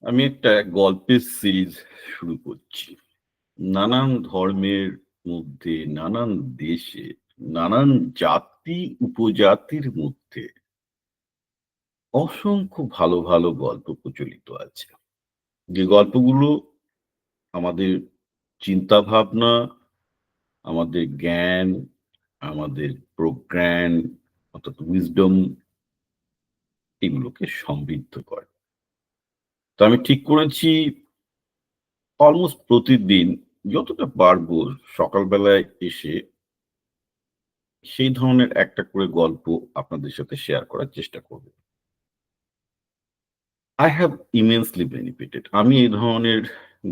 আমি একটা গল্পের সিরিজ শুরু করছি। নানান ধর্মের মধ্যে, নানান দেশে, নানান জাতি, উপজাতির মধ্যে অসংখ্য ভালো ভালো গল্প প্রচলিত আছে। যে গল্পগুলো আমাদের চিন্তা ভাবনা আমাদের জ্ঞান, আমাদের প্রজ্ঞান, অর্থাৎ উইজডম এগুলোকে সমৃদ্ধ করে। তো আমি ঠিক করেছি অলমোস্ট প্রতিদিন যতটা পারব সকালবেলায় এসে সেই ধরনের একটা করে গল্প আপনাদের সাথে শেয়ার করার চেষ্টা করব। আই হ্যাভ ইমেন্সলি বেনিফিটেড আমি এই ধরনের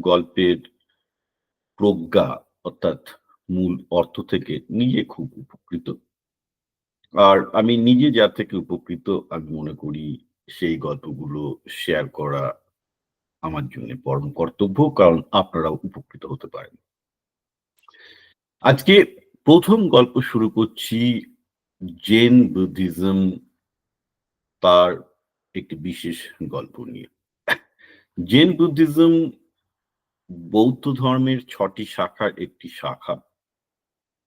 গল্পের প্রজ্ঞা অর্থাৎ মূল অর্থ থেকে নিজে খুব উপকৃত। আর আমি নিজে যা থেকে উপকৃত আমি মনে করি সেই গল্পগুলো শেয়ার করা আমার জন্য পরম কর্তব্য, কারণ আপনারাও উপকৃত হতে পারেন। আজকে প্রথম গল্প শুরু করছি জেন বুদ্ধিজম তার একটি বিশেষ গল্প নিয়ে। জেন বুদ্ধিজম বৌদ্ধ ধর্মের ছটি শাখার একটি শাখা,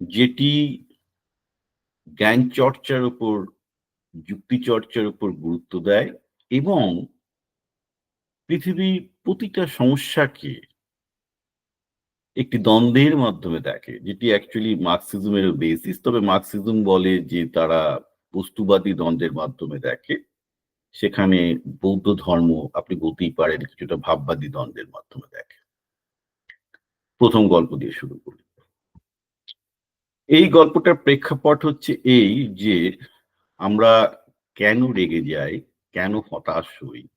যেটি জ্ঞান চর্চার উপর যুক্তি চর্চার উপর গুরুত্ব দেয় এবং পৃথিবীর প্রতিটা সমস্যাকে একটি দ্বন্দ্বের মাধ্যমে দেখে, যেটি অ্যাকচুয়ালি মার্কসিজমের বেসিস তবে মার্কসিজম বলে যে তারা বস্তুবাদী দ্বন্দ্বের মাধ্যমে দেখে, সেখানে বৌদ্ধ ধর্ম, আপনি বলতেই পারেন, কিছুটা ভাববাদী দ্বন্দ্বের মাধ্যমে দেখে। প্রথম গল্প দিয়ে শুরু করি। এই গল্পটার প্রেক্ষাপট হচ্ছে এই যে আমরা কেন রেগে যাই, কেন হতাশ হই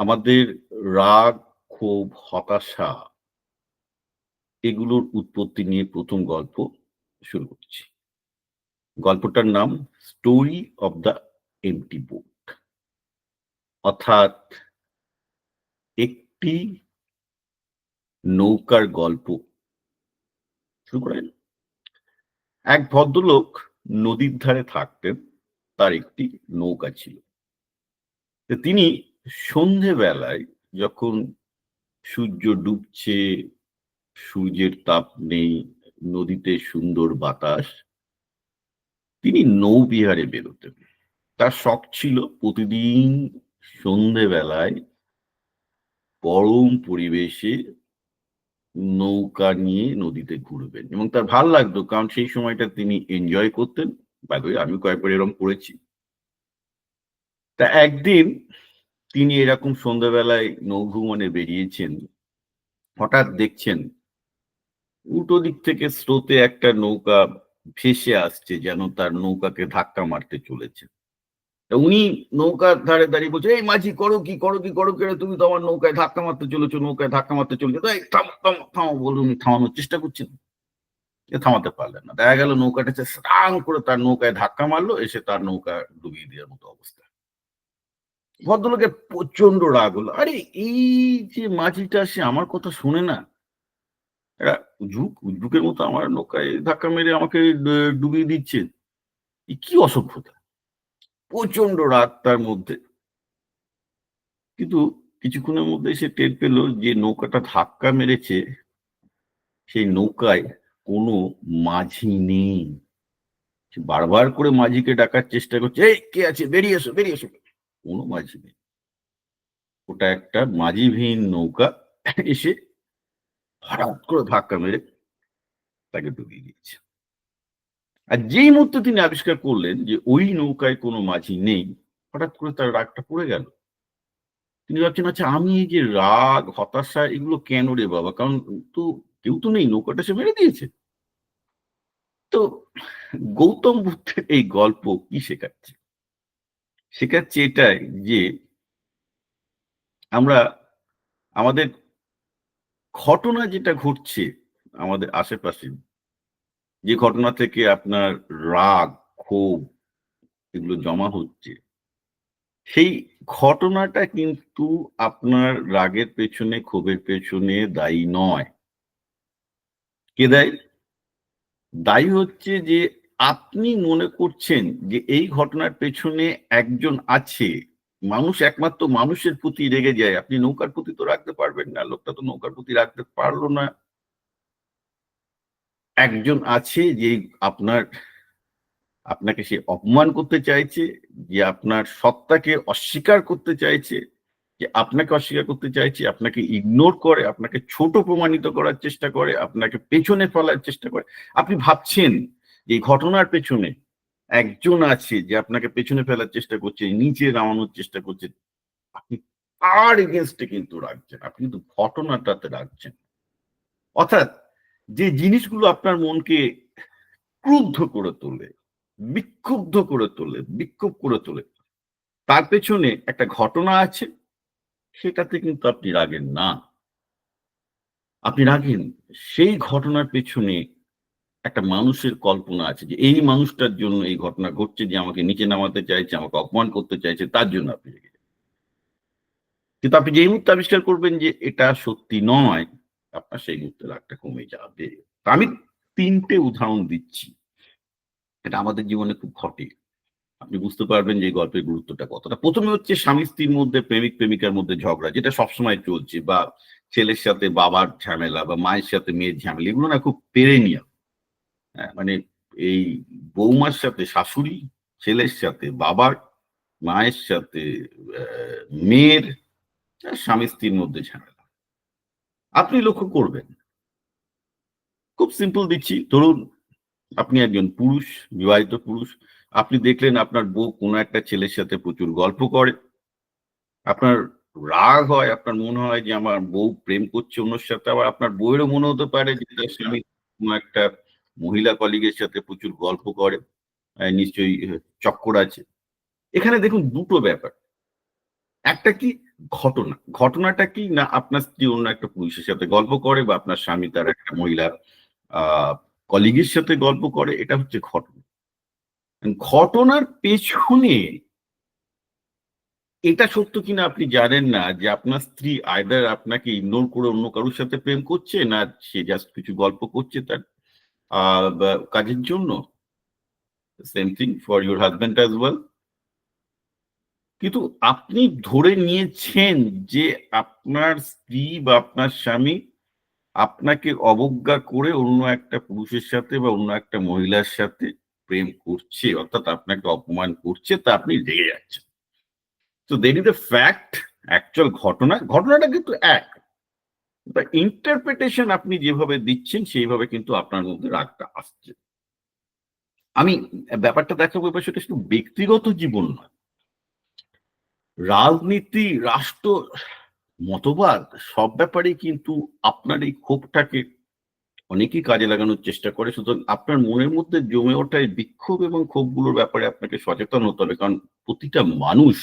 আমাদের রাগ, ক্ষোভ, হতাশা এগুলোর উৎপত্তি নিয়ে প্রথম গল্প শুরু করছি। গল্পটার নাম story of the empty boat অর্থাৎ একটি নৌকার গল্প। শুরু করেন। এক ভদ্রলোক নদীর ধারে থাকতেন, তার একটি নৌকা ছিল। তিনি সন্ধেবেলায় যখন সূর্য ডুবছে, সূর্যের তাপ নেই, নদীতে সুন্দর বাতাস, তিনি নৌবিহারে বেরোতেন। তার শখ ছিল প্রতিদিন সন্ধেবেলায় পরম পরিবেশে নৌকা নিয়ে নদীতে ঘুরবেন। এবং তার ভালো লাগতো, কারণ সেই সময়টা তিনি এনজয় করতেন। বাদে আমি কয়েকবার এরকম করেছি। তা একদিন তিনি এরকম সন্ধ্যাবেলায় নৌভ্রমণে বেরিয়েছেন, হঠাৎ দেখছেন উল্টো দিক থেকে স্রোতে একটা নৌকা ভেসে আসছে যেন তার নৌকাকে ধাক্কা মারতে চলেছে। উনি নৌকার ধারে দাঁড়িয়ে বলছে এই মাঝি, করো কি করো কি, করো কেন তুমি তো আমার নৌকায় ধাক্কা মারতে চলেছো, নৌকায় ধাক্কা মারতে চলেছো। তাই থামো থামো থামো বলে উনি থামানোর চেষ্টা করছেন। থামাতে পারলেন না। দেখা গেল নৌকাটা স্নান করে তার নৌকায় ধাক্কা মারলো, এসে তার নৌকা ডুবিয়ে দেওয়ার মতো অবস্থা। ভদ্রলোকের প্রচণ্ড রাগ হলো। আরে, এই যে মাঝিটা সে আমার কথা শুনে না, একটা ঝুঁক ঝুঁকের মতো আমার নৌকায় ধাক্কা মেরে আমাকে ডুবিয়ে দিচ্ছে। কি অসভ্যতা? প্রচণ্ড রাগ তার মধ্যে। কিন্তু কিছুক্ষণের মধ্যে সে টের পেল যে নৌকাটা ধাক্কা মেরেছে, সেই নৌকায় কোনো মাঝি নেই। বারবার করে মাঝিকে ডাকার চেষ্টা করছে, এই, কে আছে? বেরিয়ে এসো বেরিয়ে এসো। কোনো মাঝি নেই। ওটা একটা মাঝিবিহীন নৌকা এসে হঠাৎ করে ধাক্কা মেরে তাকে ডুবিয়ে দিয়েছে। আর যেই মুহূর্তে তিনি আবিষ্কার করলেন যে ওই নৌকায় কোনো মাঝি নেই, হঠাৎ করে তার রাগটা পড়ে গেল। তিনি ভাবছেন আচ্ছা আমি এই যে রাগ, হতাশা, এগুলো কেন রে বাবা? কারণ তো কেউ তো নেই, নৌকাটা সে মেরে দিয়েছে। তো গৌতম বুদ্ধের এই গল্প কি শেখাচ্ছে? শেখাচ্ছে এটাই যে আমরা আমাদের ঘটনা যেটা ঘটছে আমাদের আশেপাশে, যে ঘটনা থেকে আপনার রাগ, ক্ষোভ এগুলো জমা হচ্ছে, সেই ঘটনাটা কিন্তু আপনার রাগের পেছনে, ক্ষোভের পেছনে দায়ী নয়। কে দায়ী? দায়ী হচ্ছে যে আপনি মনে করছেন যে এই ঘটনার পেছনে একজন আছে? মানুষ একমাত্র মানুষের প্রতি রেগে যায়। আপনি নৌকার প্রতি তো রাখতে পারবেন না। লোকটা তো নৌকার প্রতি রাখতে পারল না। একজন আছে যে আপনার, আপনাকে সে অপমান করতে চাইছে, যে আপনার সত্তাকে অস্বীকার করতে চাইছে, যে আপনাকে অস্বীকার করতে চাইছে, আপনাকে ইগনোর করে, আপনাকে ছোট প্রমাণিত করার চেষ্টা করে, আপনাকে পেছনে ফেলার চেষ্টা করে। আপনি ভাবছেন যে ঘটনার পেছনে একজন আছে যে আপনাকে পেছনে ফেলার চেষ্টা করছে, নিচে নামানোর চেষ্টা করছে, আপনি তার এগেনস্টে কিন্তু রাখছেন, আপনি কিন্তু ঘটনাটাতে রাখছেন। অর্থাৎ যে জিনিসগুলো আপনার মনকে ক্রুদ্ধ করে তোলে, বিক্ষুব্ধ করে তোলে, বিক্ষোভ করে তোলে, তার পেছনে একটা ঘটনা আছে, সেটাতে কিন্তু আপনি রাগেন না। আপনি রাগেন, সেই ঘটনার পেছনে একটা মানুষের কল্পনা আছে যে এই মানুষটার জন্য এই ঘটনা ঘটছে যে আমাকে নিচে নামাতে চাইছে আমাকে অপমান করতে চাইছে তার জন্য আপনি রেগে। কিন্তু আপনি যেই মুহূর্তে আবিষ্কার করবেন যে এটা সত্যি নয় আপনার সেই মুহূর্তে রাগটা কমে যাবে। আমি তিনটে উদাহরণ দিচ্ছি। এটা আমাদের জীবনে খুব ঘটে। আপনি বুঝতে পারবেন যে গল্পের গুরুত্বটা কতটা। প্রথমে হচ্ছে স্বামী স্ত্রীর মধ্যে প্রেমিক প্রেমিকার মধ্যে ঝগড়া যেটা সবসময় চলছে বা ছেলের সাথে বাবার ঝামেলা বা মায়ের সাথে মেয়ের ঝামেলা এগুলো না খুব পেরেনিয়া। হ্যাঁ, মানে এই বৌমার সাথে, শাশুড়ি, ছেলের সাথে, বাবার, মায়ের সাথে মেয়ের স্বামী স্ত্রীর মধ্যে ঝামেলা। আপনি লক্ষ্য করবেন, খুব সিম্পল দিচ্ছি, ধরুন আপনি একজন পুরুষ, বিবাহিত পুরুষ, আপনি দেখলেন আপনার বউ কোনো একটা ছেলের সাথে প্রচুর গল্প করে। আপনার রাগ হয়, আপনার মনে হয় যে আমার বউ প্রেম করছে অন্যর সাথে, আবার আপনার বউয়েরও মনে হতে পারে যে তার স্বামী কোনো একটা মহিলা কলিগের সাথে প্রচুর গল্প করে নিশ্চয়ই চক্কর আছে। এখানে দেখুন দুটো ব্যাপার। একটা কি ঘটনা, ঘটনাটা কি না আপনার স্ত্রী অন্য একটা পুরুষের সাথে গল্প করে বা আপনার স্বামী তার একটা মহিলা কলিগের সাথে গল্প করে, এটা হচ্ছে ঘটনা। ঘটনার পেছনে এটা সত্য কিনা আপনি জানেন না যে আপনার স্ত্রী আয়দার আপনাকে ইগনোর করে অন্য কারোর সাথে প্রেম করছে না সে জাস্ট কিছু গল্প করছে তার কাজের জন্য same thing for your husband as well কিন্তু আপনি ধরে নিয়েছেন যে আপনার স্ত্রী বা আপনার স্বামী আপনাকে অবজ্ঞা করে অন্য একটা পুরুষের সাথে বা অন্য একটা মহিলার সাথে প্রেম করছে, অর্থাৎ আপনাকে অপমান করছে, তা আপনি রেগে যাচ্ছেন। তো there is a fact actual ঘটনা, ঘটনাটা কিন্তু এক। ইন্টারপ্রিটেশন আপনি যেভাবে দিচ্ছেন, সেইভাবে কিন্তু আপনার মধ্যে রাগটা আসছে। আমি ব্যাপারটা দেখাবো এবার, সেটা শুধু ব্যক্তিগত জীবন নয় রাজনীতি, রাষ্ট্র, মতবাদ, সব ব্যাপারেই কিন্তু আপনার এই ক্ষোভটাকে অনেকেই কাজে লাগানোর চেষ্টা করে। সুতরাং আপনার মনের মধ্যে জমে ওঠা এই বিক্ষোভ এবং ক্ষোভগুলোর ব্যাপারে আপনাকে সচেতন হতে হবে, কারণ প্রতিটা মানুষ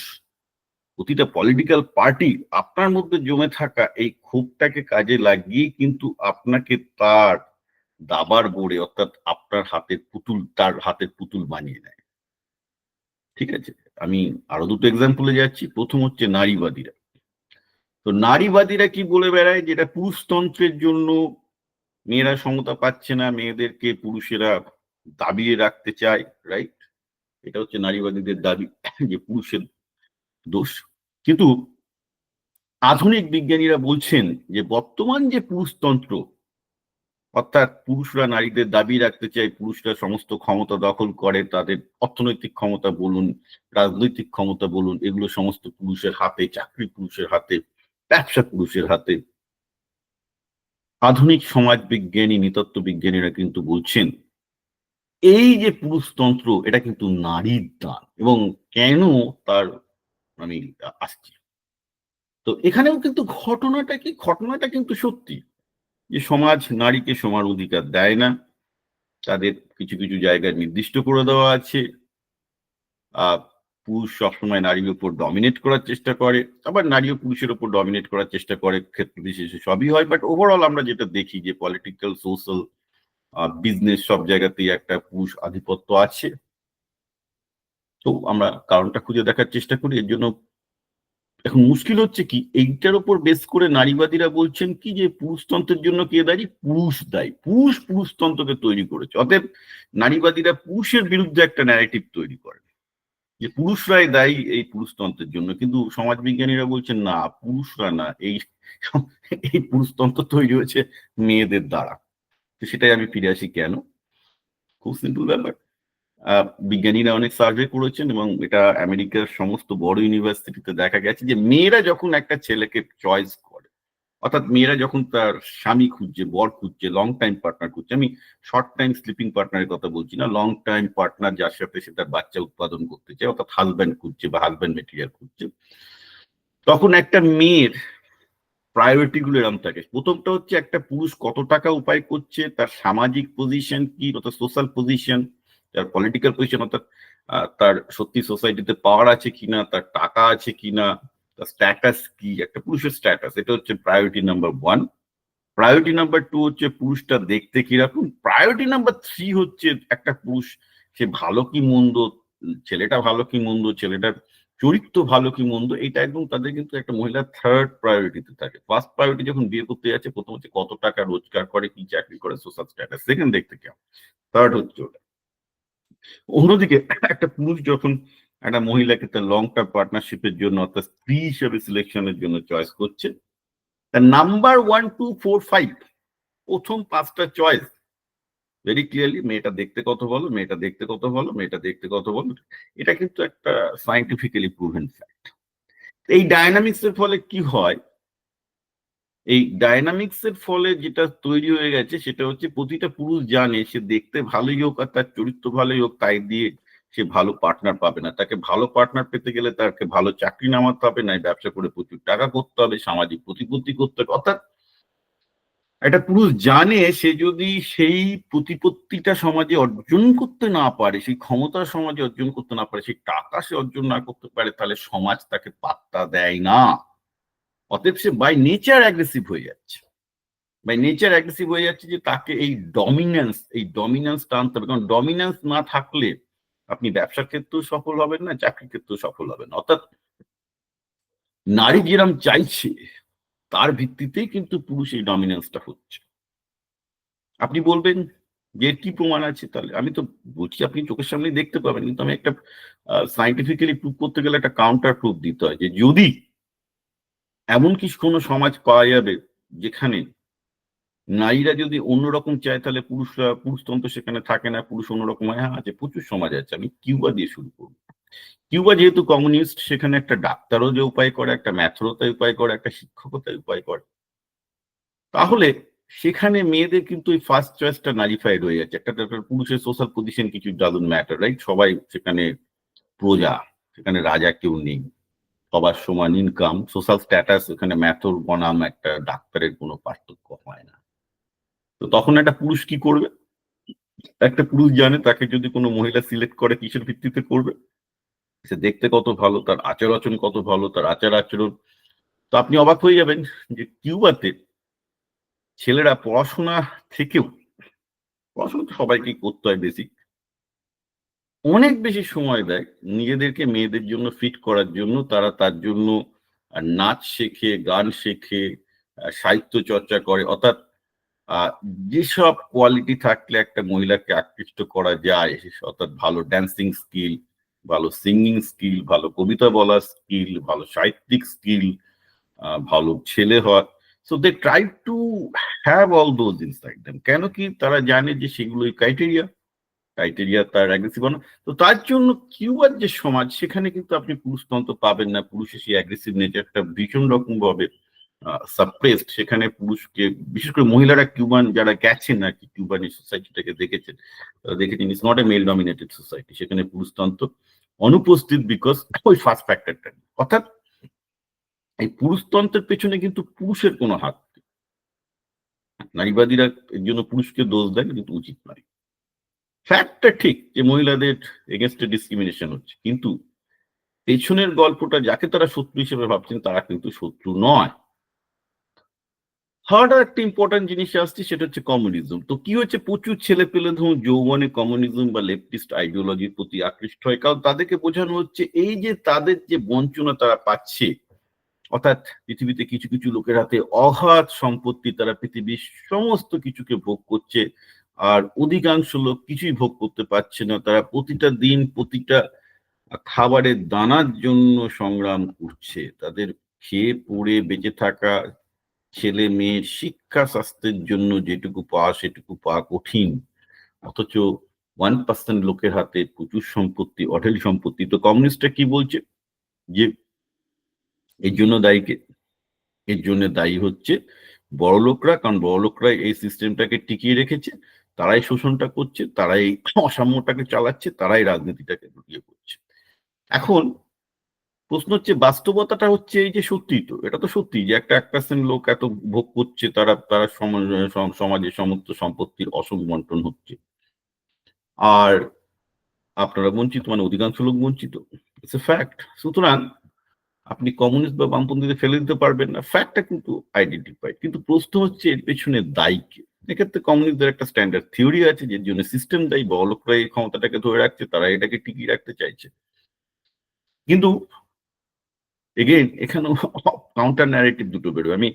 প্রতিটা পলিটিক্যাল পার্টি আপনার মধ্যে জমে থাকা এই ক্ষোভটাকে কাজে লাগিয়ে কিন্তু আপনাকে তার দাবার বোর্ডে অর্থাৎ আপনার হাতের পুতুল, তার হাতের পুতুল বানিয়ে নেয়। ঠিক আছে? আমি আরও দুটো এক্সাম্পলে যাচ্ছি। প্রথম হচ্ছে নারীবাদীরা। তো নারীবাদীরা কি বলে বেড়ায়? যেটা পুরুষতন্ত্রের জন্য মেয়েরা সমতা পাচ্ছে না, মেয়েদেরকে পুরুষেরা দাবিয়ে রাখতে চায় রাইট এটা হচ্ছে নারীবাদীদের দাবি যে পুরুষের দোষ। কিন্তু আধুনিক বিজ্ঞানীরা বলছেন যে বর্তমান যে পুরুষতন্ত্র, অর্থাৎ পুরুষরা নারীদের দাবি রাখতে চায়, পুরুষরা সমস্ত ক্ষমতা দখল করে, তাদের অর্থনৈতিক ক্ষমতা বলুন, রাজনৈতিক ক্ষমতা বলুন, এগুলো সমস্ত পুরুষের হাতে, চাকরি পুরুষের হাতে, ব্যবসা পুরুষের হাতে। আধুনিক সমাজ বিজ্ঞানী নৃতত্ব বিজ্ঞানীরা কিন্তু বলছেন, এই যে পুরুষতন্ত্র, এটা কিন্তু নারীর দান। এবং কেন তার আমি আসছি। তো এখানেও কিন্তু ঘটনাটা কি, ঘটনাটা কিন্তু সত্যি যে সমাজ নারীকে সমান অধিকার দেয় না। তাদের কিছু কিছু জায়গায় নির্দিষ্ট করে দেওয়া আছে। পুরুষ সবসময় নারীর উপর ডমিনেট করার চেষ্টা করে, আবার নারীও পুরুষের উপর ডমিনেট করার চেষ্টা করে, ক্ষেত্র বিশেষে সবই হয়। বাট ওভারঅল আমরা যেটা দেখি যে পলিটিক্যাল সোশ্যাল বিজনেস সব জায়গাতেই একটা পুরুষ আধিপত্য আছে। তো আমরা কারণটা খুঁজে দেখার চেষ্টা করি, এর জন্য এখন মুশকিল হচ্ছে কি, এইটার উপর বেস করে নারীবাদীরা বলছেন কি যে পুরুষতন্ত্রের জন্য কে দায়ী? পুরুষ দায়ী। পুরুষ পুরুষতন্ত্রকে তৈরি করেছে। অতএব নারীবাদীরা পুরুষের বিরুদ্ধে একটা ন্যারেটিভ তৈরি করে যে পুরুষরাই দায়ী এই পুরুষতন্ত্রের জন্য। কিন্তু সমাজবিজ্ঞানীরা বলছেন, না, পুরুষরা না, এই এই পুরুষতন্ত্র তৈরি হয়েছে মেয়েদের দ্বারা। তো সেটাই আমি ফিরে আসি কেন? খুব সিম্পল ব্যাপার। বিজ্ঞানীরা অনেক সার্ভে করেছেন এবং এটা আমেরিকার সমস্ত বড় ইউনিভার্সিটিতে দেখা গেছে যে মেয়েরা যখন একটা ছেলেকে চয়েস করে, অর্থাৎ মেয়েরা যখন তার স্বামী খুঁজছে, বর খুঁজছে লং টাইম পার্টনার খুঁজছে, আমি শর্ট টাইম স্লিপিং পার্টনারের কথা বলছি না লং টাইম পার্টনার যার সাথে সে তার বাচ্চা উৎপাদন করতে চায়, অর্থাৎ হাজব্যান্ড খুঁজছে বা হাজব্যান্ড মেটেরিয়াল খুঁজছে, তখন একটা মেয়ের প্রায়োরিটি গুলো এরকম থাকে। প্রথমটা হচ্ছে একটা পুরুষ কত টাকা উপায় করছে, তার সামাজিক পজিশন কি অর্থাৎ সোশ্যাল পজিশন তার পলিটিক্যাল পজিশন অর্থাৎ তার সত্যি সোসাইটিতে পাওয়ার আছে কিনা, তার টাকা আছে কিনা, তার স্ট্যাটাস কি, একটা পুরুষের স্ট্যাটাস এটা হচ্ছে priority number one priority number two হচ্ছে পুরুষটা দেখতে কীরকম প্রায়োরিটি নাম্বার থ্রি হচ্ছে একটা পুরুষ, সে ভালো কি মন্দ, ছেলেটা ভালো কি মন্দ, ছেলেটার চরিত্র ভালো কি মন্দ, এটা একদম তাদের কিন্তু একটা মহিলা থার্ড প্রায়োরিটিতে থাকে। ফার্স্ট প্রায়োরিটি যখন বিয়ে করতে যাচ্ছে, প্রথম হচ্ছে কত টাকা রোজগার করে, কি চাকরি করে সোশ্যাল স্ট্যাটাস সেকেন্ড দেখতে কেমন। থার্ড হচ্ছে ওটা। অন্যদিকে একটা পুরুষ যখন একটা মহিলাকে তার লং টার্ম পার্টনারশিপের জন্য অর্থাৎ স্ত্রী হিসেবে সিলেকশনের জন্য চয়েস করছে, তার number one two four five প্রথম পাঁচটা চয়েস ভেরি ক্লিয়ারলি মেয়েটা দেখতে কত বলো মেয়েটা দেখতে কত বলো মেয়েটা দেখতে কত বলো এটা কিন্তু একটা সাইন্টিফিক্যালি প্রুভেন ফ্যাক্ট এই ডায়নামিক্স এর ফলে কি হয়? এই ডায়নামিক্স এর ফলে যেটা তৈরি হয়ে গেছে সেটা হচ্ছে প্রতিটা পুরুষ জানে সে দেখতে ভালোই হোক আর তার চরিত্র ভালোই হোক, তাই দিয়ে সে ভালো পার্টনার পাবে না। তাকে ভালো পার্টনার পেতে গেলে তাকে ভালো চাকরি নামাতে হবে না ব্যবসা করে প্রচুর টাকা করতে হবে, সামাজিক প্রতিপত্তি করতে হবে। অর্থাৎ একটা পুরুষ জানে সে যদি সেই প্রতিপত্তিটা সমাজে অর্জন করতে না পারে, সেই ক্ষমতা সমাজে অর্জন করতে না পারে, সেই টাকা সে অর্জন না করতে পারে, তাহলে সমাজ তাকে পাত্তা দেয় না। অতএব সে বাই নেচার অ্যাগ্রেসিভ হয়ে যাচ্ছে। বাই নেচার অ্যাগ্রেসিভ হয়ে যাচ্ছে যে তাকে এই ডমিনেন্স এই ডমিনেন্স টানতে হবে। কারণ ডমিনেন্স না থাকলে আপনি ব্যবসার ক্ষেত্রেও সফল হবেন না, চাকরির ক্ষেত্রেও সফল হবেন অর্থাৎ নারী যেরম চাইছে, তার ভিত্তিতেই কিন্তু পুরুষ এই ডমিনেন্সটা হচ্ছে। আপনি বলবেন যে কি প্রমাণ আছে? তাহলে আমি তো বলছি, আপনি চোখের সামনে দেখতে পাবেন। কিন্তু আমি একটা সাইন্টিফিক্যালি প্রুভ করতে গেলে একটা কাউন্টার প্রুফ দিতে হয় যে যদি এমন কি কোনো সমাজ পাওয়া যাবে যেখানে নারীরা যদি অন্যরকম চায় তাহলে পুরুষরা, পুরুষতন্ত্র সেখানে থাকে না, পুরুষ অন্যরকম হয়। হ্যাঁ আছে, প্রচুর সমাজ আছে। আমি কিউবা দিয়ে শুরু করব। কিউবা যেহেতু কমিউনিস্ট, সেখানে একটা ডাক্তারও যে উপায় করে, একটা ম্যাথরতায় উপায় করে, একটা শিক্ষকতায় উপায় করে। তাহলে সেখানে মেয়েদের কিন্তু ওই ফার্স্ট চয়েসটা নারিফাইড হয়ে যাচ্ছে। একটা পুরুষের সোশ্যাল পজিশন কিছু ডাজন্ট ম্যাটার রাইট সবাই সেখানে প্রজা, সেখানে রাজা কেউ নেই। সবার সমান ইনকাম সোশ্যাল স্ট্যাটাস ওখানে ম্যাথর বনাম একটা ডাক্তারের কোনো পার্থক্য হয় না। তো তখন একটা পুরুষ কি করবে? একটা পুরুষ জানে তাকে যদি কোনো মহিলা সিলেক্ট করে কিসের ভিত্তিতে করবে? সে দেখতে কত ভালো, তার আচার আচরণ কত ভালো, তার আচার আচরণ। তো আপনি অবাক হয়ে যাবেন যে কিউবাতে ছেলেরা পড়াশোনা থেকেও, পড়াশোনা তো সবাইকেই করতে হয় বেসিক অনেক বেশি সময় দেয় নিজেদেরকে মেয়েদের জন্য ফিট করার জন্য। তারা তার জন্য নাচ শেখে, গান শেখে সাহিত্য চর্চা করে। অর্থাৎ যেসব কোয়ালিটি থাকলে একটা মহিলাকে আকৃষ্ট করা যায়, অর্থাৎ ভালো ড্যান্সিং স্কিল ভালো সিঙ্গিং স্কিল ভালো কবিতা বলার স্কিল ভালো সাহিত্যিক স্কিল ভালো ছেলে হয় so they try to have all those inside them কেন কি তারা জানে যে সেগুলোই ক্রাইটেরিয়া ক্রাইটেরিয়া তার অ্যাগ্রেসিভ না তো তার জন্য কিউবার যে সমাজ, সেখানে কিন্তু আপনি পুরুষতন্ত্র পাবেন না। পুরুষের সেই অ্যাগ্রেসিভ নেচারটা ভীষণ রকম ভাবে সাপ্রেসড সেখানে পুরুষকে, বিশেষ করে মহিলারা কিউবান যারা গেছেন আর কি কিউবান এই সোসাইটিটাকে দেখেছেন দেখেছেন it's not a male dominated society সেখানে পুরুষতন্ত্র অনুপস্থিত বিকজ ওই ফার্স্ট ফ্যাক্টরটা অর্থাৎ এই পুরুষতন্ত্রের পেছনে কিন্তু পুরুষের কোনো হাত নারীবাদীরা এর জন্য পুরুষকে দোষ দেয়, কিন্তু উচিত নয়। ফ্যাক্টটা ঠিক যে মহিলাদের এগেনস্টে ডিসক্রিমিনেশন হচ্ছে। কিন্তু পেছনের গল্পটা যাকে তারা শত্রু হিসেবে ভাবছেন, তারা কিন্তু শত্রু নয়। থার্ড আর একটা ইম্পর্টেন্ট জিনিস আসছে, সেটা হচ্ছে কমিউনিজম তো কি হচ্ছে? প্রচুর ছেলে পেলে ধরুন যৌবনে কমিউনিজম বা লেফটিস্ট আইডিওলজির প্রতি আকৃষ্ট হয়। কারণ তাদেরকে বোঝানো হচ্ছে এই যে তাদের যে বঞ্চনা তারা পাচ্ছে, অর্থাৎ পৃথিবীতে কিছু কিছু লোকের হাতে অগাধ সম্পত্তি, তারা পৃথিবীর সমস্ত কিছুকে ভোগ করছে আর অধিকাংশ লোক কিছুই ভোগ করতে পারছে না। তারা প্রতিটা দিন প্রতিটা খাবারের দানার জন্য সংগ্রাম করছে। তাদের খেয়ে, পড়ে, বেঁচে থাকা ছেলে মেয়ের শিক্ষা স্বাস্থ্যের জন্য যেটুকু পাওয়া সেটুকু পাওয়া কঠিন। অথচ ওয়ান পার্সেন্ট লোকের হাতে প্রচুর সম্পত্তি, অঢেল সম্পত্তি। তো কমিউনিস্টরা কি বলছে? যে এর জন্য দায়ীকে এর জন্য দায়ী হচ্ছে বড় লোকরা কারণ বড় লোকরা এই সিস্টেমটাকে টিকিয়ে রেখেছে। তারাই শোষণটা করছে, তারাই অসাম্যটাকে চালাচ্ছে, তারাই রাজনীতিটাকে ঢুকিয়ে করছে এখন প্রশ্ন হচ্ছে, বাস্তবতাটা হচ্ছে এই যে সত্যি তো, এটা তো সত্যি যে একটা এক পার্সেন্ট লোক এত ভোগ করছে, তারা তারা সমাজে সমস্ত সম্পত্তির অসম বন্টন হচ্ছে। আর আপনারা বঞ্চিত মানে অধিকাংশ লোক বঞ্চিত। ইটস এ ফ্যাক্ট সুতরাং আপনি কমিউনিস্ট বা বামপন্থীতে ফেলে দিতে পারবেন না। ফ্যাক্টটা কিন্তু আইডেন্টিফাই কিন্তু প্রশ্ন হচ্ছে, এর পেছনে দায়ী কে? এক্ষেত্রে কমিউনিস্টদের একটা স্ট্যান্ডার্ড থিওরি আছে যে জন্য সিস্টেম দায়ী বড়লোকরা এই ক্ষমতাটাকে ধরে রাখছে তারা এটাকে টিকিয়ে রাখতে চাইছে। কিন্তু এগেইন এখানেও কাউন্টার ন্যারেটিভ দুটো বেরোবে আমি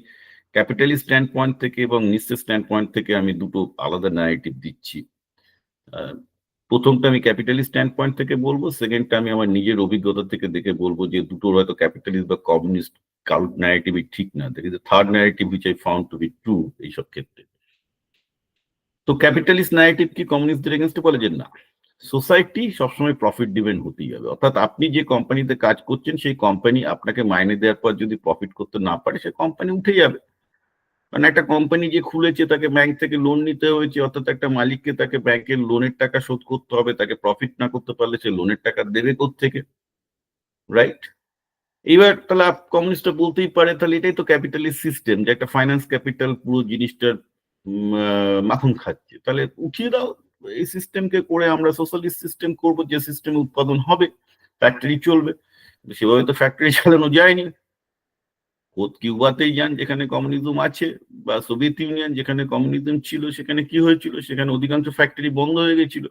ক্যাপিটালিস্ট স্ট্যান্ড পয়েন্ট থেকে এবং নিশ্চিত স্ট্যান্ড পয়েন্ট থেকে আমি দুটো আলাদা ন্যারেটিভ দিচ্ছি। প্রথমটা আমি ক্যাপিটালিস্ট স্ট্যান্ড পয়েন্ট থেকে বলব সেকেন্ডটা আমি আমার নিজের অভিজ্ঞতা থেকে দেখে বলব যে দুটোর হয়তো ক্যাপিটালিস্ট বা কমিউনিস্ট কারোর ন্যারেটিভই ঠিক না। দেখি third narrative which I found to be true এইসব ক্ষেত্রে। তো ক্যাপিটালিস্ট ন্যারেটিভ কি কমিউনিস্টদের এগেনস্টে যে না সোসাইটি সবসময় প্রফিট ডিপেন্ড হতেই হবে। অর্থাৎ আপনি যে কোম্পানিতে কাজ করছেন, সেই কোম্পানি আপনাকে মাইনে দেওয়ার পর যদি প্রফিট করতে না পারে, সে কোম্পানি উঠে যাবে। মানে একটা কোম্পানি যে খুলেছে, তাকে ব্যাংক থেকে লোন নিতে হয়েছে, অর্থাৎ একটা মালিককে তাকে ব্যাংকের লোনের টাকা শোধ করতে হবে, তাকে প্রফিট না করতে পারলে সে লোনের টাকা দেবে থেকে রাইট এবার তাহলে কমিউনিস্টরা বলতেই পারে, তাহলে এটাই তো ক্যাপিটালিস্ট সিস্টেম যে একটা ফাইন্যান্স ক্যাপিটাল পুরো জিনিসটার মাখন খাচ্ছে। তাহলে উঠিয়ে দাও, এই সিস্টেমকে করে আমরা সোশ্যালিস্ট সিস্টেম করব, যে সিস্টেমে উৎপাদন হবে ফ্যাক্টরি চলবে। সেভাবে তো ফ্যাক্টরি চালানো যায়নি। কিউবাতেই যান, যেখানে কমিউনিজম আছে, বা সোভিয়েত ইউনিয়ন যেখানে কমিউনিজম ছিল, সেখানে কি হয়েছিল? সেখানে অধিকাংশ ফ্যাক্টরি বন্ধ হয়ে গেছিল।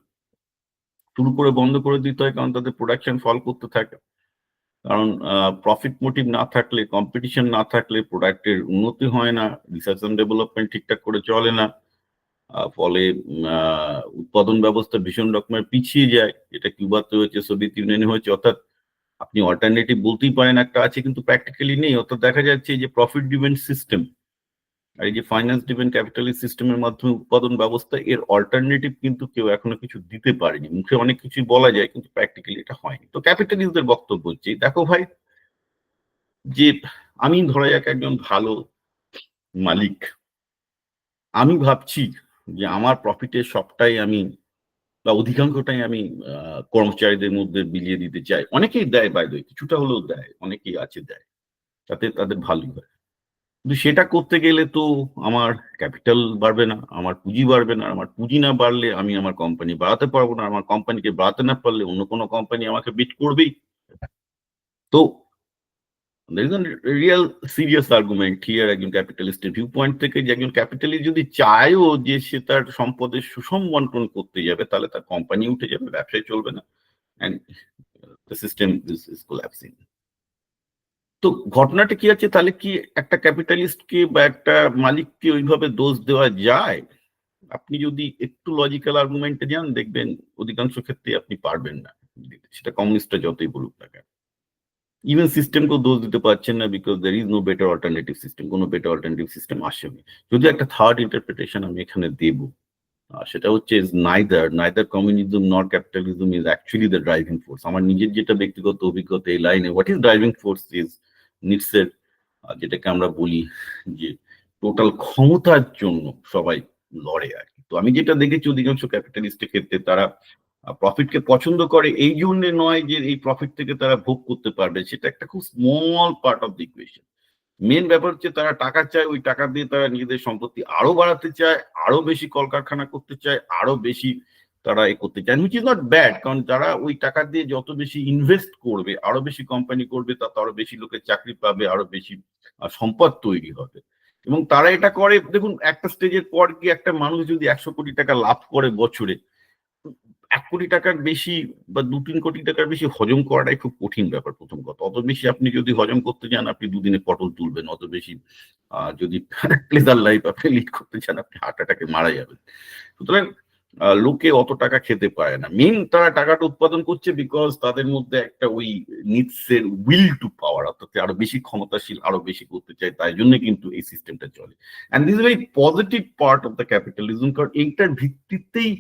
শুরু করে বন্ধ করে দিতে হয়, কারণ তাদের প্রোডাকশন ফল করতে থাকে। কারণ প্রফিট মোটিভ না থাকলে কম্পিটিশন না থাকলে প্রোডাক্টের উন্নতি হয় না রিসার্চ অ্যান্ড ডেভেলপমেন্ট ঠিকঠাক করে চলে না ফলে উৎপাদন ব্যবস্থা ভীষণ রকমের পিছিয়ে যায়, এটা কিউবাতে হয়েছে, সোভিয়েত ইউনিয়নে হয়েছে, অর্থাৎ আপনি অল্টারনেটিভ বলতেই পারেন একটা আছে, কিন্তু প্র্যাকটিক্যালি নেই, অর্থাৎ দেখা যাচ্ছে যে প্রফিট ডিভেন্ট সিস্টেম আর এই যে ফাইন্যান্স ডিপেন্ড ক্যাপিটালিস্ট সিস্টেমের মাধ্যমে উৎপাদন ব্যবস্থা, এর অল্টারনেটিভ কিন্তু কেউ এখনও কিছু দিতে পারেনি। মুখে অনেক কিছুই বলা যায়, কিন্তু প্র্যাকটিক্যালি এটা হয়নি। তো ক্যাপিটালিস্টদের বক্তব্য হচ্ছে, দেখো ভাই, যে আমি ধরা যাক একজন ভালো মালিক, আমি ভাবছি যে আমার প্রফিটের সবটাই আমি বা অধিকাংশটাই আমি কর্মচারীদের মধ্যে বিলিয়ে দিতে চাই। অনেকেই দেয় বাইরে কিছুটা হলেও দেয়, অনেকেই আছে দেয়, তাতে তাদের ভালোই হয়। কিন্তু সেটা করতে গেলে তো আমার ক্যাপিটাল বাড়বে না, আমার পুঁজি বাড়বে না, আমার পুঁজি না বাড়লে আমি আমার কোম্পানি বাড়াতে পারব না, আমার কোম্পানিকে বাড়াতে না পারলে অন্য কোনো কোম্পানি আমাকে বিট করবেই। তো রিয়েল সিরিয়াস আর্গুমেন্ট হিয়ার একজন ক্যাপিটালিস্টের ভিউ পয়েন্ট থেকে যে একজন ক্যাপিটালিস্ট যদি চায়ও যে সে তার সম্পদের সুষম বন্টন করতে যাবে, তাহলে তার কোম্পানি উঠে যাবে, ব্যবসায় চলবে না and the system is is collapsing তো ঘটনাটা কি আছে? তাহলে কি একটা ক্যাপিটালিস্টকে বা একটা মালিককে ওইভাবে দোষ দেওয়া যায়? আপনি যদি একটু লজিক্যাল আর্গুমেন্টে যান, দেখবেন অধিকাংশ ক্ষেত্রে আপনি পারবেন না। সেটা কমিউনিস্টরা যতই বলুক না কেন। ইভেন সিস্টেমকেও দোষ দিতে পারছেন না because there is no better alternative system কোনো বেটার অল্টারনেটিভ সিস্টেম আসেনি। যদি একটা থার্ড ইন্টারপ্রিটেশন আমি এখানে দেব। সেটা হচ্ছে neither neither communism not capitalism is actually the driving force আমার নিজের যেটা ব্যক্তিগত অভিজ্ঞতা এই লাইনে what is driving force is নিটসের যেটাকে আমরা বলি যে টোটাল ক্ষমতার জন্য সবাই লড়ে আর কি। তো আমি যেটা দেখেছি অধিকাংশ ক্যাপিটালিস্টের ক্ষেত্রে তারা প্রফিটকে পছন্দ করে, এই জন্য নয় যে এই প্রফিট থেকে তারা ভোগ করতে পারবে, সেটা একটা খুব small part of the equation main ব্যাপার হচ্ছে তারা টাকা চায়, ওই টাকা দিয়ে তারা নিজেদের সম্পত্তি আরও বাড়াতে চায়, আরও বেশি কলকারখানা করতে চায়, আরও বেশি তারা এ করতে চায় হুইচ ইজ নট ব্যাড কারণ যারা ওই টাকা দিয়ে যত বেশি ইনভেস্ট করবে, আরও বেশি কোম্পানি করবে, তাতে আরও বেশি লোকের চাকরি পাবে, আরও বেশি সম্পদ তৈরি হবে। এবং তারা এটা করে, দেখুন, একটা স্টেজের পর কি একটা মানুষ যদি একশো কোটি টাকা লাভ করে বছরে, এক কোটি টাকার বেশি বা দু তিন কোটি টাকার বেশি হজম করাটাই খুব কঠিন ব্যাপার প্রথম কথা। অত বেশি আপনি যদি হজম করতে চান, আপনি দুদিনে পটল তুলবেন, অত বেশি যদি প্লেজার লাইফ আপনি লিড করতে চান, আপনি হার্ট অ্যাটাকে মারা যাবেন। সুতরাং লোকে অত টাকা খেতে পারে না। মেন তারা টাকাটা উৎপাদন করছে বিকজ তাদের মধ্যে একটা ওই নিডসের উইল টু পাওয়ার অর্থাৎ আরও বেশি ক্ষমতাশীল, আরও বেশি করতে চায়, তাই জন্য কিন্তু এই সিস্টেমটা চলে। And this very positive part of the capitalism কারণ এইটার ভিত্তিতেই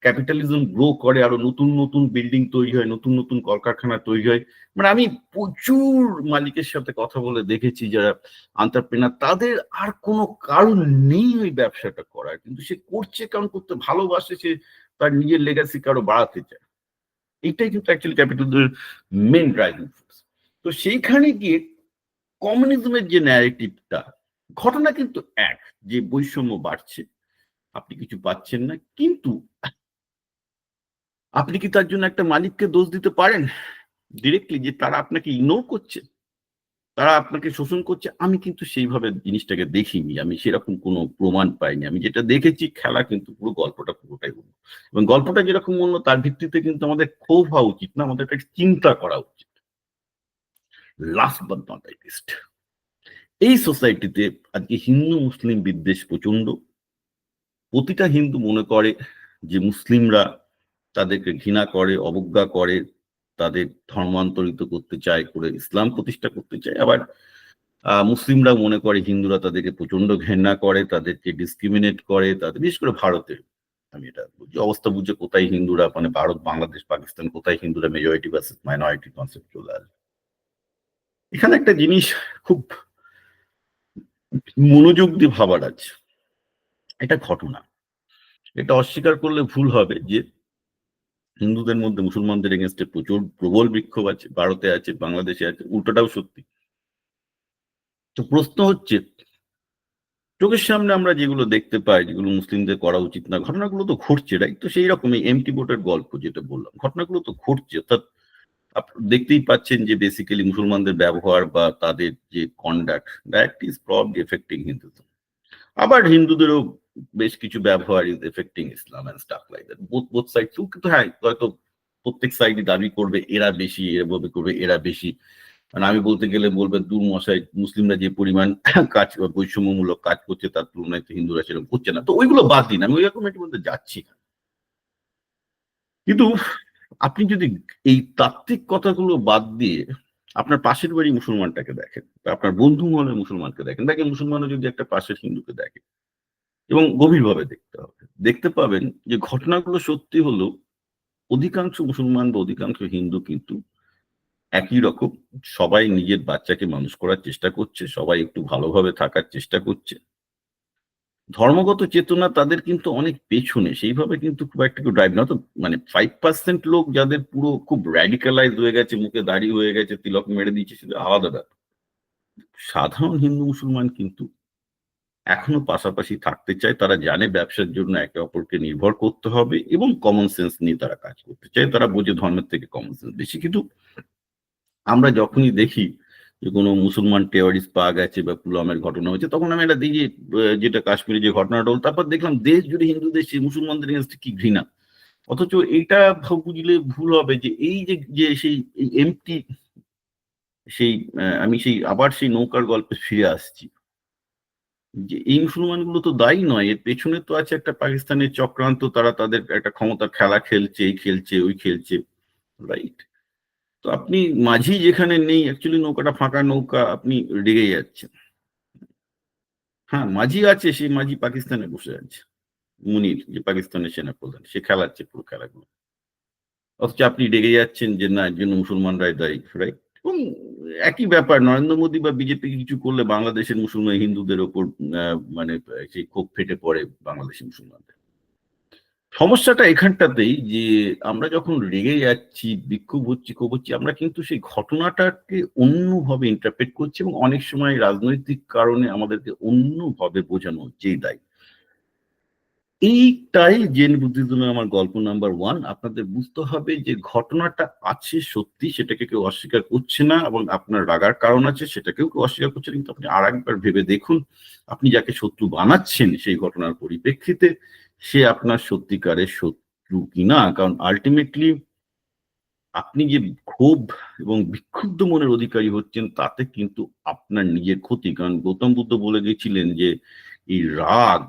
ক্যাপিটালিজম গ্রো করে, আরও নতুন নতুন বিল্ডিং তৈরি হয়, নতুন নতুন কলকারখানা তৈরি হয়। মানে আমি প্রচুর মালিকের সাথে কথা বলে দেখেছি যারা আন্টারপ্রেনার তাদের আর কোনো কারণ নেই ওই ব্যবসাটা করার। কিন্তু সে করছে, কারণ করতে ভালোবাসে, সে তার নিজের লেগাসি কারও বাড়াতে চায়। এইটাই কিন্তু অ্যাকচুয়ালি ক্যাপিটালিজমের মেন ড্রাইভিং ফোর্স তো সেইখানে গিয়ে কমিউনিজমের যে ন্যারেটিভটা ঘটনা কিন্তু এক, যে বৈষম্য বাড়ছে। আপনি কিছু পাচ্ছেন না, কিন্তু আপনি কি তার জন্য একটা মালিককে দোষ দিতে পারেন? ডিরেক্টলি যে তারা আপনাকে ইগনোর করছে, তারা আপনাকে শোষণ করছে, আমি কিন্তু সেইভাবে জিনিসটাকে দেখিনি, আমি সেরকম কোনো প্রমাণ পাইনি। আমি যেটা দেখেছি, খেলা কিন্তু পুরো গল্পটা পুরোটাই অন্য। এবং গল্পটা যেরকম অন্য, তার ভিত্তিতে কিন্তু আমাদের ক্ষোভ হওয়া উচিত না, আমাদের একটা চিন্তা করা উচিত। লিস্ট এই সোসাইটিতে আজকে হিন্দু, মুসলিম, বিদ্বেষ প্রচণ্ড প্রতিটা হিন্দু মনে করে যে মুসলিমরা তাদেরকে ঘৃণা করে, অবজ্ঞা করে, তাদের ধর্মান্তরিত করতে চায়, করে ইসলাম প্রতিষ্ঠা করতে চায়। আবার মুসলিমরা মনে করে হিন্দুরা তাদেরকে প্রচণ্ড ঘৃণা করে, তাদেরকে ডিসক্রিমিনেট করে, তাদের, বিশেষ করে ভারতে আমি এটা বুঝি, অবস্থা বুঝে কোথায় হিন্দুরা মানে ভারত, বাংলাদেশ, পাকিস্তান, কোথায় হিন্দুরা মেজরিটি ভার্সেস মাইনরিটি কনসেপ্ট চলে আসবে এখানে একটা জিনিস খুব মনোযোগ দিয়ে ভাবার আছে। এটা ঘটনা। এটা অস্বীকার করলে ভুল হবে যে হিন্দুদের মধ্যে মুসলমানদের এগেনস্টে প্রচুর প্রবল বিক্ষোভ আছে, ভারতে আছে, বাংলাদেশে আছে, উল্টোটাও সত্যি। তো প্রশ্ন হচ্ছে, চোখের সামনে আমরা যেগুলো দেখতে পাই, যেগুলো মুসলিমদের করা উচিত না, ঘটনাগুলো তো ঘটছে রাইট তো সেই রকমই এমটি বোটের গল্প যেটা বললাম, ঘটনাগুলো তো ঘটছে। অর্থাৎ দেখতেই পাচ্ছেন যে বেসিক্যালি মুসলমানদের ব্যবহার বা তাদের যে conduct that is probably affecting Hinduism আবার হিন্দুদেরও বেশ কিছু ব্যবহার is affecting Islam and stuff like that both both side কিন্তু হ্যাঁ হয়তো প্রত্যেক সাইডই দাবি করবে, এরা বেশি, এভাবে করবে, এরা বেশি। মানে আমি বলতে গেলে বলবে দূর মশাই মুসলিমরা যে পরিমাণ কাজ, বৈষম্যমূলক কাজ করছে, তার তুলনায় হিন্দুরা সেরকম করছে না। তো ওইগুলো বাদ দিন, আমি ওই রকম একটু বলতে যাচ্ছি। না কিন্তু আপনি যদি এই তাত্ত্বিক কথাগুলো বাদ দিয়ে আপনার পাশের বাড়ি মুসলমানটাকে দেখেন আপনার বন্ধু মহলের মুসলমানকে দেখেন দেখেন মুসলমানও যদি একটা পাশের হিন্দুকে দেখে এবং গভীরভাবে দেখতে হবে। দেখতে পাবেন যে ঘটনাগুলো সত্যি হলো অধিকাংশ মুসলমান বা অধিকাংশ হিন্দু কিন্তু একই রকম। সবাই নিজের বাচ্চাকে মানুষ করার চেষ্টা করছে, সবাই একটু ভালোভাবে থাকার চেষ্টা করছে। ধর্মগত চেতনা তাদের কিন্তু অনেক পেছনে, সেইভাবে কিন্তু খুব একটা ড্রাইভ না তো মানে ফাইভ পার্সেন্ট লোক যাদের পুরো খুব র্যাডিক্যালাইজ হয়ে গেছে, মুখে দাড়ি হয়ে গেছে, তিলক মেরে দিচ্ছে সেটা আলাদা সাধারণ হিন্দু মুসলমান কিন্তু এখনও পাশাপাশি থাকতে চায়, তারা জানে ব্যবসার জন্য একে অপরকে নির্ভর করতে হবে এবং কমন সেন্স নিয়ে তারা কাজ করতে চায়। তারা বোঝে ধর্মের থেকে কমন সেন্স বেশি। কিন্তু আমরা যখনই দেখি যে কোনো মুসলমান টেররিস্ট পাওয়া গেছে বা পুলওয়ামের ঘটনা হয়েছে, তখন আমি এটা দেখি যেটা কাশ্মীরে যে ঘটনাটা হল, তারপর দেখলাম দেশ জুড়ে হিন্দু দেশে মুসলমানদের এগেনস্টে কি ঘৃণা। অথচ এইটা বুঝলে ভুল হবে যে এই যে যে সেই এমটি সেই আমি সেই আবার সেই নৌকার গল্পে ফিরে আসছি। যে এই মুসলমানগুলো তো দায়ী নয়, এর পেছনে তো আছে একটা পাকিস্তানের চক্রান্ত, তারা তাদের একটা ক্ষমতার খেলা খেলছে, এই খেলছে, ওই খেলছে রাইট তো আপনি মাঝি যেখানে নেই অ্যাকচুয়ালি নৌকাটা ফাঁকা নৌকা, আপনি রেগে যাচ্ছেন। হ্যাঁ মাঝি আছে সেই মাঝি পাকিস্তানে বসে আছে। মুনির, যে পাকিস্তানের সেনা প্রধান সে খেলাচ্ছে পুরো খেলাগুলো। অথচ আপনি রেগে যাচ্ছেন যে না এর জন্য মুসলমানরাই দায়ী রাইট এবং একই ব্যাপার, নরেন্দ্র মোদী বা বিজেপি কিছু করলে বাংলাদেশের মুসলমান হিন্দুদের ওপর মানে সেই ক্ষোভ ফেটে পড়ে বাংলাদেশের মুসলমানদের। সমস্যাটা এখানটাতেই যে আমরা যখন রেগে যাচ্ছি, বিক্ষোভ হচ্ছি, ক্ষোভ হচ্ছি, আমরা কিন্তু সেই ঘটনাটাকে অন্যভাবে ইন্টারপ্রেট করছি এবং অনেক সময় রাজনৈতিক কারণে আমাদেরকে অন্যভাবে বোঝানো হচ্ছে এই দায় এইটাই জেন বুদ্ধিজমের আমার গল্প নাম্বার ওয়ান আপনাদের বুঝতে হবে যে ঘটনাটা আছে সত্যি, সেটাকে কেউ অস্বীকার করছে না এবং আপনার রাগার কারণ আছে, সেটাকেও কেউ অস্বীকার করছে কিন্তু আপনি আর একবার ভেবে দেখুন, আপনি যাকে শত্রু বানাচ্ছেন সেই ঘটনার পরিপ্রেক্ষিতে, সে আপনার সত্যিকারের শত্রু কিনা? কারণ আলটিমেটলি আপনি যে ক্ষোভ এবং বিক্ষুব্ধ মনের অধিকারী হচ্ছেন, তাতে কিন্তু আপনার নিজের ক্ষতি। কারণ গৌতম বুদ্ধ বলে গেছিলেন যে, এই রাগ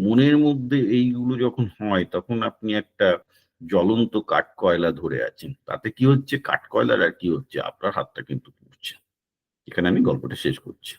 মনের মধ্যে এইগুলো যখন হয়, তখন আপনি একটা জ্বলন্ত কাঠ কয়লা ধরে আছেন। তাতে কি হচ্ছে? কাঠ কয়লার আর কি হচ্ছে? আপনার হাতটা কিন্তু পড়ছে। এখানে আমি গল্পটা শেষ করছি।